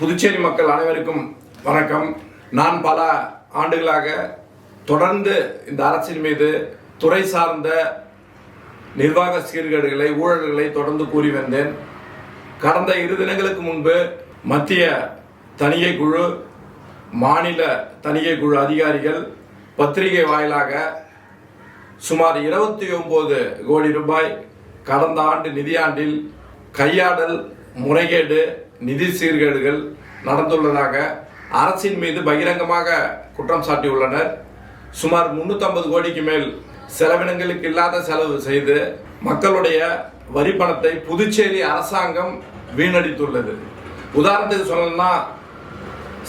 புதுச்சேரி மக்கள் அனைவருக்கும் வணக்கம். நான் பல ஆண்டுகளாக தொடர்ந்து இந்த அரசின் மீது துறை சார்ந்த நிர்வாக சீர்கேடுகளை ஊழல்களை தொடர்ந்து கூறி வந்தேன். கடந்த இரு தினங்களுக்கு முன்பு மத்திய தணிகை குழு மாநில தணிகை குழு அதிகாரிகள் பத்திரிகை வாயிலாக சுமார் இருபத்தி ஒன்பது கோடி ரூபாய் கடந்த ஆண்டு நிதியாண்டில் கையாடல் முறைகேடு நிதி சீர்கேடுகள் நடந்துள்ளதாக அரசின் மீது பகிரங்கமாக குற்றம் சாட்டியுள்ளனர். சுமார் 350 கோடிக்கு மேல் செலவினங்களுக்கு இல்லாத செலவு செய்து மக்களுடைய வரி பணத்தை புதுச்சேரி அரசாங்கம் வீணடித்துள்ளது. உதாரணத்துக்கு சொல்லணும்னா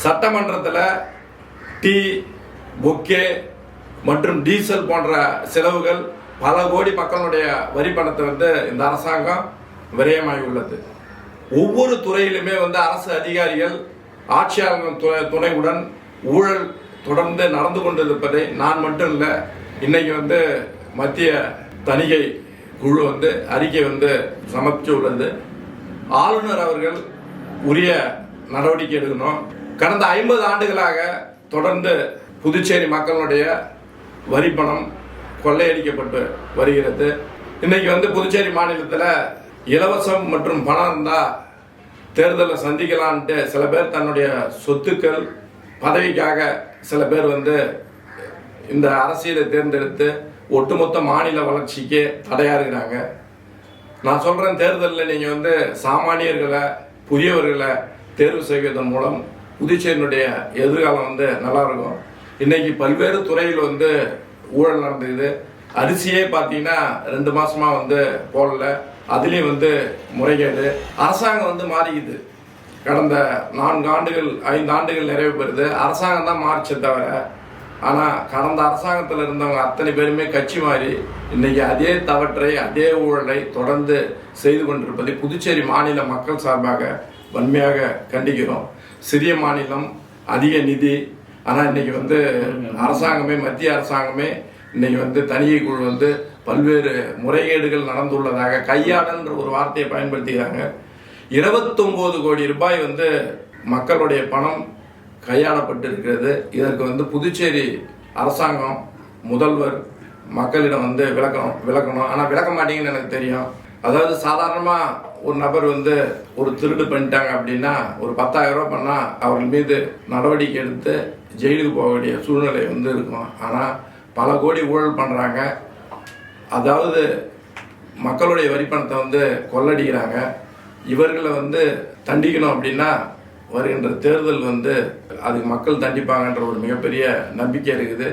சட்டமன்றத்தில் டீ பொக்கே மற்றும் டீசல் போன்ற செலவுகள் பல கோடி மக்களுடைய வரி பணத்தை வந்து இந்த அரசாங்கம் விரயமாகி உள்ளது ஒவ்வொரு துறையிலுமே வந்து அரசு அதிகாரிகள் ஆட்சியாளர்கள் துணை- துணையுடன் ஊழல் தொடர்ந்து நடந்து கொண்டிருப்பதை நான் மட்டும் இல்லை இன்னைக்கு வந்து மத்திய தணிக்கை குழு வந்து அறிக்கை வந்து சமர்ப்பிச்சு உள்ளது ஆளுநர் அவர்கள் உரிய நடவடிக்கை எடுக்கணும். கடந்த ஐம்பது ஆண்டுகளாக தொடர்ந்து புதுச்சேரி மக்களுடைய வரி பணம் கொள்ளையடிக்கப்பட்டு வருகிறது. இன்னைக்கு வந்து புதுச்சேரி மாநிலத்தில் இலவசம் மற்றும் பணம் இருந்தால் தேர்தலை சந்திக்கலான்ட்டு சில பேர் தன்னுடைய சொத்துக்கள் பதவிக்காக சில பேர் வந்து இந்த அரசியலை தேர்ந்தெடுத்து ஒட்டுமொத்த மாநில வளர்ச்சிக்கு தடையாக இருக்கிறாங்க. நான் சொல்கிறேன் தேர்தலில் நீங்கள் வந்து சாமானியர்களை புதியவர்களை தேர்வு செய்வதன் மூலம் புதுச்சேரியினுடைய எதிர்காலம் வந்து நல்லா இருக்கும். பல்வேறு துறையில் வந்து ஊழல் நடந்தது அரிசியே பார்த்தீங்கன்னா ரெண்டு மாதமாக வந்து போடல. அதுலேயும் வந்து முறைகேடு. அரசாங்கம் வந்து மாறிக்குது. கடந்த நான்கு ஆண்டுகள் ஐந்து ஆண்டுகள் நிறைவு பெறுது. அரசாங்கம் தான் மாறிச்சு தவிர ஆனால் கடந்த அரசாங்கத்தில் இருந்தவங்க அத்தனை பேருமே கட்சி மாறி இன்னைக்கு அதே தவற்றை அதே ஊழலை தொடர்ந்து செய்து கொண்டிருப்பதை புதுச்சேரி மாநில மக்கள் சார்பாக வன்மையாக கண்டிக்கிறோம். சிறிய மாநிலம் அதிக நிதி ஆனால் இன்னைக்கு வந்து அரசாங்கமே மத்திய அரசாங்கமே இன்னைக்கு வந்து தனியை குழு வந்து பல்வேறு முறைகேடுகள் நடந்துள்ளதாக கையாடல்ன்ற ஒரு வார்த்தையை பயன்படுத்திக்கிறாங்க. இருபத்தொம்போது கோடி ரூபாய் வந்து மக்களுடைய பணம் கையாளப்பட்டிருக்கிறது. இதற்கு வந்து புதுச்சேரி அரசாங்கம் முதல்வர் மக்களிடம் வந்து விளக்கணும் விளக்கணும். ஆனால் விளக்க மாட்டீங்கன்னு எனக்கு தெரியும். அதாவது சாதாரணமாக ஒரு நபர் வந்து ஒரு திருடு பண்ணிட்டாங்க அப்படின்னா ஒரு பத்தாயிரம் ரூபாய் பண்ணால் அவர்கள் மீது நடவடிக்கை எடுத்து ஜெயிலுக்கு போக வேண்டிய சூழ்நிலை வந்து இருக்கும். ஆனால் பல கோடி ஊழல் பண்ணுறாங்க அதாவது மக்களுடைய வரிப்பணத்தை வந்து கொள்ளடிக்கிறாங்க. இவர்களை வந்து தண்டிக்கணும் அப்படின்னா வருகின்ற தேர்தல் வந்து அதுக்கு மக்கள் தண்டிப்பாங்கன்ற ஒரு மிகப்பெரிய நம்பிக்கை இருக்குது.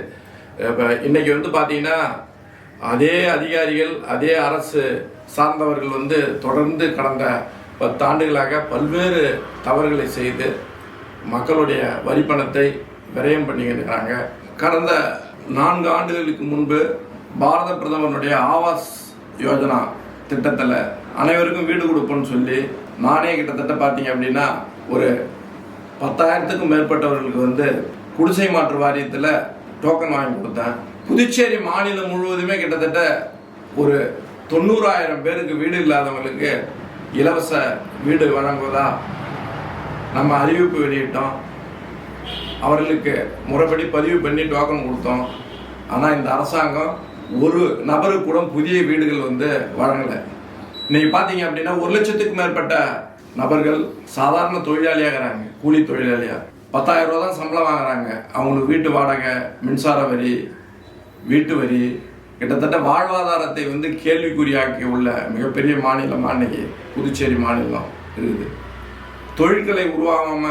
இப்போ இன்றைக்கி வந்து பார்த்தீங்கன்னா அதே அதிகாரிகள் அதே அரசு சார்ந்தவர்கள் வந்து தொடர்ந்து கடந்த பத்தாண்டுகளாக பல்வேறு தவறுகளை செய்து மக்களுடைய வரிப்பணத்தை விரயம் விரயம் இருக்கிறாங்க. கடந்த நான்கு ஆண்டுகளுக்கு முன்பு பாரத பிரதமருடைய ஆவாஸ் யோஜனா திட்டத்தில் அனைவருக்கும் வீடு கொடுப்போம்னு சொல்லி நானே கிட்டத்தட்ட பார்த்தீங்க அப்படின்னா ஒரு பத்தாயிரத்துக்கும் மேற்பட்டவர்களுக்கு வந்து குடிசை மாற்று வாரியத்தில் டோக்கன் வாங்கி கொடுத்தேன். புதுச்சேரி மாநிலம் முழுவதுமே கிட்டத்தட்ட ஒரு தொண்ணூறாயிரம் பேருக்கு வீடு இல்லாதவங்களுக்கு இலவச வீடு வழங்குவதா நம்ம அறிவிப்பு வெளியிட்டோம். அவர்களுக்கு முறைப்படி பதிவு பண்ணி டோக்கன் கொடுத்தோம். ஆனால் இந்த அரசாங்கம் ஒரு நபருக்கு கூட புதிய வீடுகள் வந்து வழங்கலை. இன்னைக்கு பார்த்தீங்க அப்படின்னா ஒரு லட்சத்துக்கு மேற்பட்ட நபர்கள் சாதாரண தொழிலாளியாகிறாங்க. கூலி தொழிலாளியாக பத்தாயிரம் ரூபா தான் சம்பளம் வாங்குறாங்க. அவங்களுக்கு வீட்டு வாடகை மின்சார வரி வீட்டு வரி கிட்டத்தட்ட வாழ்வாதாரத்தை வந்து கேள்விக்குறியாக்கி உள்ள மிகப்பெரிய மாநிலம் அன்னைக்கு புதுச்சேரி மாநிலம் இருக்குது. தொழில்களை உருவாகாம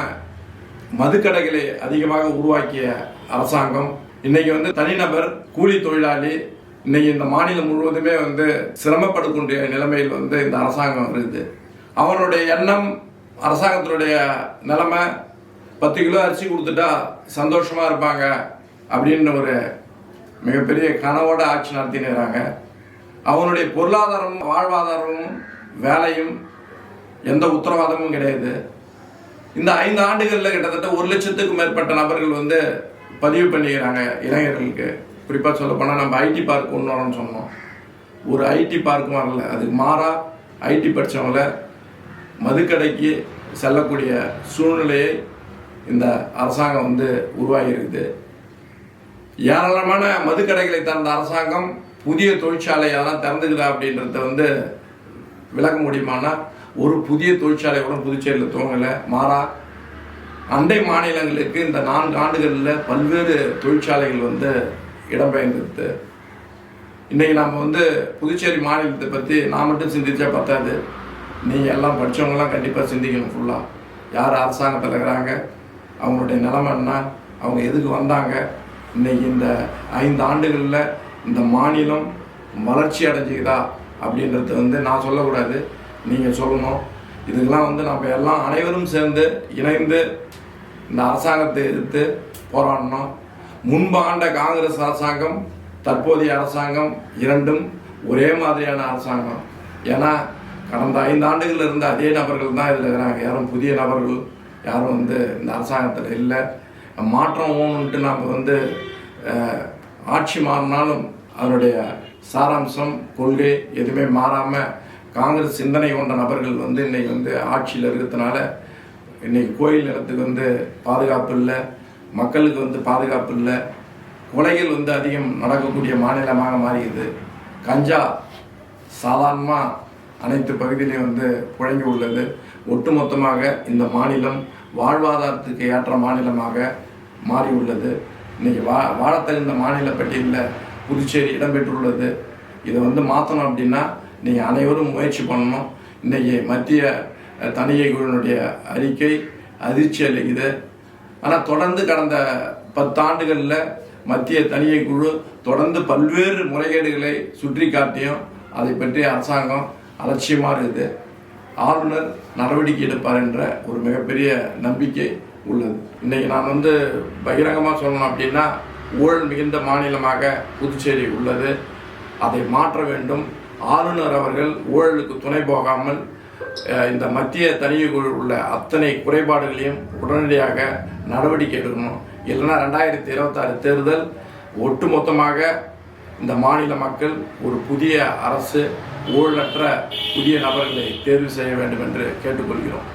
மதுக்கடைகளை அதிகமாக உருவாக்கிய அரசாங்கம் இன்னைக்கு வந்து தனிநபர் கூலி தொழிலாளி இன்னைக்கு இந்த மாநிலம் முழுவதுமே வந்து சிரமப்படக்கூடிய நிலைமையில் வந்து இந்த அரசாங்கம் இருக்குது. அவனுடைய எண்ணம் அரசாங்கத்தினுடைய நிலைமை பத்து கிலோ அரிசி கொடுத்துட்டா சந்தோஷமா இருப்பாங்க அப்படின்னு ஒரு மிகப்பெரிய கனவோட ஆட்சி நடத்தினுறாங்க அவனுடைய பொருளாதாரமும் வாழ்வாதாரமும் வேலையும் எந்த உத்தரவாதமும் கிடையாது. இந்த ஐந்து ஆண்டுகளில் கிட்டத்தட்ட ஒரு லட்சத்துக்கும் மேற்பட்ட நபர்கள் வந்து பதிவு பண்ணிக்கிறாங்க இளைஞர்களுக்கு. குறிப்பாக சொல்ல போனால் நம்ம ஐடி பார்க் ஒன்று வரோம்னு சொன்னோம். ஒரு ஐடி பார்க்கும் வரல. அதுக்கு மாறா ஐடி படித்தவங்கள மதுக்கடைக்கு செல்லக்கூடிய சூழ்நிலையை இந்த அரசாங்கம் வந்து உருவாகியிருக்குது ஏராளமான மதுக்கடைகளை திறந்த அரசாங்கம் புதிய தொழிற்சாலை அதெல்லாம் திறந்துக்குதா அப்படின்றத வந்து விளக்க முடியுமானா ஒரு புதிய தொழிற்சாலை கூட புதுச்சேரியில் துவங்கலை. மாறா அண்டை மாநிலங்களுக்கு இந்த நான்கு ஆண்டுகளில் பல்வேறு தொழிற்சாலைகள் வந்து இடம்பெயர்ந்திருக்கு இன்றைக்கி நம்ம வந்து புதுச்சேரி மாநிலத்தை பற்றி நான் மட்டும் சிந்திச்சா பத்தாது. நீங்கள் எல்லாம் படித்தவங்களாம் கண்டிப்பாக சிந்திக்கணும் ஃபுல்லாக யார் அரசாங்கத்தில் இருக்கிறாங்க? அவங்களுடைய நிலைமை என்ன? அவங்க எதுக்கு வந்தாங்க? இன்றைக்கி இந்த ஐந்து ஆண்டுகளில் இந்த மாநிலம் வளர்ச்சி அடைஞ்சுக்குதா அப்படின்றது வந்து நான் சொல்லக்கூடாது. நீங்கள் சொல்லணும். இதுக்கெல்லாம் வந்து நம்ம எல்லாம் அனைவரும் சேர்ந்து இணைந்து இந்த அரசாங்கத்தை எதிர்த்து போராடணும். முன்பாண்ட காங்கிரஸ் அரசாங்கம் தற்போதைய அரசாங்கம் இரண்டும் ஒரே மாதிரியான அரசாங்கம். ஏன்னா கடந்த ஐந்து ஆண்டுகள் இருந்த அதே நபர்கள் தான் இதில் இருக்கிறாங்க. யாரும் புதிய நபர்கள் யாரும் வந்து இந்த அரசாங்கத்தில் இல்லை. மாற்றம் ஓணுன்ட்டு நம்ம வந்து ஆட்சி மாறினாலும் அதனுடைய சாராம்சம் கொள்கை எதுவுமே மாறாமல் காங்கிரஸ் சிந்தனை கொண்ட நபர்கள் வந்து இன்னைக்கு வந்து ஆட்சியில் இருக்கிறதுனால இன்னைக்கு கோயில் நிலத்துக்கு வந்து பாதுகாப்பு இல்லை. மக்களுக்கு வந்து பாதுகாப்பு இல்லை. கொலைகள் வந்து அதிகம் நடக்கக்கூடிய மாநிலமாக மாறியது. கஞ்சா சாதாரணமாக அனைத்து பகுதியிலையும் வந்து புழங்கி உள்ளது. ஒட்டுமொத்தமாக இந்த மாநிலம் வாழ்வாதாரத்துக்கு ஏற்ற மாநிலமாக மாறி உள்ளது. இன்னைக்கு வா வாழத்தகுந்த மாநில பட்டியலில் புதுச்சேரி இடம்பெற்றுள்ளது. இதை வந்து மாற்றணும் அப்படின்னா நீங்கள் அனைவரும் முயற்சி பண்ணணும். இன்னைக்கு மத்திய அஹ், குழுவினுடைய அறிக்கை அதிர்ச்சி அளிக்குது. ஆனால் தொடர்ந்து கடந்த பத்தாண்டுகளில் மத்திய தனியை குழு தொடர்ந்து பல்வேறு முறைகேடுகளை சுற்றி காட்டியும் அதை பற்றி அரசாங்கம் அலட்சியமாக இருக்குது. ஆளுநர் நடவடிக்கை எடுப்பார் என்ற ஒரு மிகப்பெரிய நம்பிக்கை உள்ளது. இன்றைக்கி நான் வந்து பகிரங்கமாக சொல்லணும் அப்படின்னா ஊழல் மிகுந்த மாநிலமாக புதுச்சேரி உள்ளது. அதை மாற்ற வேண்டும். ஆளுநர் அவர்கள் ஊழலுக்கு துணை போகாமல் இந்த மத்திய தனியுக்குழு குழு உள்ள அத்தனை குறைபாடுகளையும் உடனடியாக நடவடிக்கை எடுக்கணும். இல்லைன்னா ரெண்டாயிரத்தி இருபத்தாறு தேர்தல் ஒட்டுமொத்தமாக இந்த மாநில மக்கள் ஒரு புதிய அரசு ஊழலற்ற புதிய நபர்களை தேர்வு செய்ய வேண்டும் என்று கேட்டுக்கொள்கிறோம்.